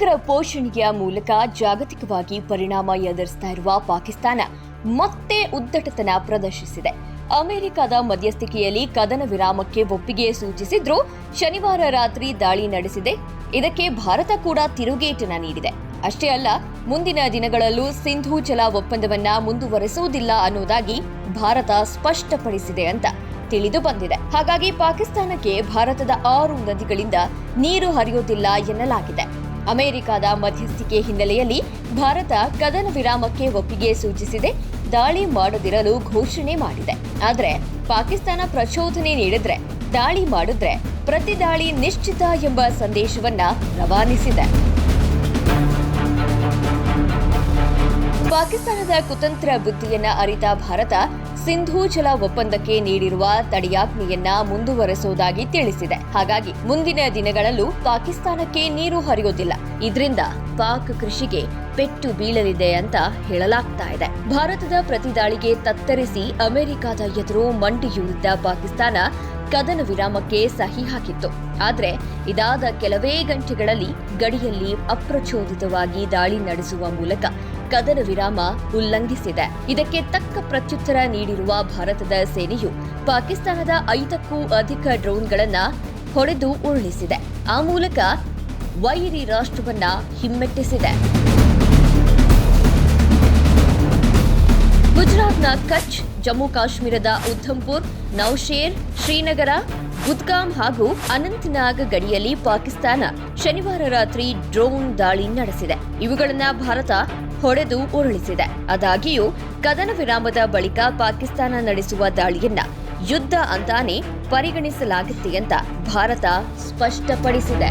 ಸಮಗ್ರ ಪೋಷಣೆಯ ಮೂಲಕ ಜಾಗತಿಕವಾಗಿ ಪರಿಣಾಮ ಎದುರಿಸ್ತಾ ಇರುವ ಪಾಕಿಸ್ತಾನ ಮತ್ತೆ ಉದ್ದಟತನ ಪ್ರದರ್ಶಿಸಿದೆ. ಅಮೆರಿಕದ ಮಧ್ಯಸ್ಥಿಕೆಯಲ್ಲಿ ಕದನ ವಿರಾಮಕ್ಕೆ ಒಪ್ಪಿಗೆ ಸೂಚಿಸಿದ್ರು ಶನಿವಾರ ರಾತ್ರಿ ದಾಳಿ ನಡೆಸಿದೆ. ಇದಕ್ಕೆ ಭಾರತ ಕೂಡ ತಿರುಗೇಟನ ನೀಡಿದೆ. ಅಷ್ಟೇ ಅಲ್ಲ, ಮುಂದಿನ ದಿನಗಳಲ್ಲೂ ಸಿಂಧೂ ಜಲ ಒಪ್ಪಂದವನ್ನ ಮುಂದುವರೆಸುವುದಿಲ್ಲ ಅನ್ನೋದಾಗಿ ಭಾರತ ಸ್ಪಷ್ಟಪಡಿಸಿದೆ ಅಂತ ತಿಳಿದು ಬಂದಿದೆ. ಹಾಗಾಗಿ ಪಾಕಿಸ್ತಾನಕ್ಕೆ ಭಾರತದ ಆರು ನದಿಗಳಿಂದ ನೀರು ಹರಿಯೋದಿಲ್ಲ ಎನ್ನಲಾಗಿದೆ. ಅಮೆರಿಕದ ಮಧ್ಯಸ್ಥಿಕೆ ಹಿನ್ನೆಲೆಯಲ್ಲಿ ಭಾರತ ಕದನ ವಿರಾಮಕ್ಕೆ ಒಪ್ಪಿಗೆ ಸೂಚಿಸಿದೆ. ದಾಳಿ ಮಾಡದಿರಲು ಘೋಷಣೆ ಮಾಡಿದೆ. ಆದರೆ ಪಾಕಿಸ್ತಾನ ಪ್ರಚೋದನೆ ನೀಡಿದ್ರೆ, ದಾಳಿ ಮಾಡಿದ್ರೆ ಪ್ರತಿ ದಾಳಿ ನಿಶ್ಚಿತ ಎಂಬ ಸಂದೇಶವನ್ನ ರವಾನಿಸಿದೆ. ಪಾಕಿಸ್ತಾನದ ಕುತಂತ್ರ ಬುದ್ಧಿಯನ್ನ ಅರಿತ ಭಾರತ ಸಿಂಧೂ ಜಲ ಒಪ್ಪಂದಕ್ಕೆ ನೀಡಿರುವ ತಡೆಯಾಜ್ಞೆಯನ್ನ ಮುಂದುವರೆಸುವುದಾಗಿ ತಿಳಿಸಿದೆ. ಹಾಗಾಗಿ ಮುಂದಿನ ದಿನಗಳಲ್ಲೂ ಪಾಕಿಸ್ತಾನಕ್ಕೆ ನೀರು ಹರಿಯೋದಿಲ್ಲ ಇದರಿಂದ ಪಾಕ್ ಕೃಷಿಗೆ ಪೆಟ್ಟು ಬೀಳಲಿದೆ ಅಂತ ಹೇಳಲಾಗ್ತಾ ಇದೆ. ಭಾರತದ ಪ್ರತಿದಾಳಿಗೆ ತತ್ತರಿಸಿ ಅಮೆರಿಕದ ಎದುರು ಮಂಡಿಯೂರಿದ್ದ ಪಾಕಿಸ್ತಾನ ಕದನ ವಿರಾಮಕ್ಕೆ ಸಹಿ ಹಾಕಿತ್ತು. ಆದರೆ ಇದಾದ ಕೆಲವೇ ಗಂಟೆಗಳಲ್ಲಿ ಗಡಿಯಲ್ಲಿ ಅಪ್ರಚೋದಿತವಾಗಿ ದಾಳಿ ನಡೆಸುವ ಮೂಲಕ ಕದನ ವಿರಾಮ ಉಲ್ಲಂಘಿಸಿದೆ. ಇದಕ್ಕೆ ತಕ್ಕ ಪ್ರತ್ಯುತ್ತರ ನೀಡಿರುವ ಭಾರತದ ಸೇನೆಯು ಪಾಕಿಸ್ತಾನದ ಐದಕ್ಕೂ ಅಧಿಕ ಡ್ರೋನ್ಗಳನ್ನ ಹೊಡೆದು ಉರುಳಿಸಿದೆ. ಆ ಮೂಲಕ ವೈರಿ ರಾಷ್ಟ್ರವನ್ನ ಹಿಮ್ಮೆಟ್ಟಿಸಿದೆ. ಗುಜರಾತ್ನ ಕಚ್, ಜಮ್ಮು ಕಾಶ್ಮೀರದ ಉಧಂಪುರ್, ನೌಶೇರ್, ಶ್ರೀನಗರ ಗುದ್ಗಾಮ್ ಹಾಗೂ ಅನಂತನಾಗ್ ಗಡಿಯಲ್ಲಿ ಪಾಕಿಸ್ತಾನ ಶನಿವಾರ ರಾತ್ರಿ ಡ್ರೋನ್ ದಾಳಿ ನಡೆಸಿದೆ. ಇವುಗಳನ್ನ ಭಾರತ ಹೊಡೆದು ಉರುಳಿಸಿದೆ. ಆದಾಗಿಯೂ, ಕದನ ವಿರಾಮದ ಬಳಿಕ ಪಾಕಿಸ್ತಾನ ನಡೆಸುವ ದಾಳಿಯನ್ನ ಯುದ್ಧ ಅಂತಾನೆ ಪರಿಗಣಿಸಲಾಗುತ್ತೆ ಅಂತ ಭಾರತ ಸ್ಪಷ್ಟಪಡಿಸಿದೆ.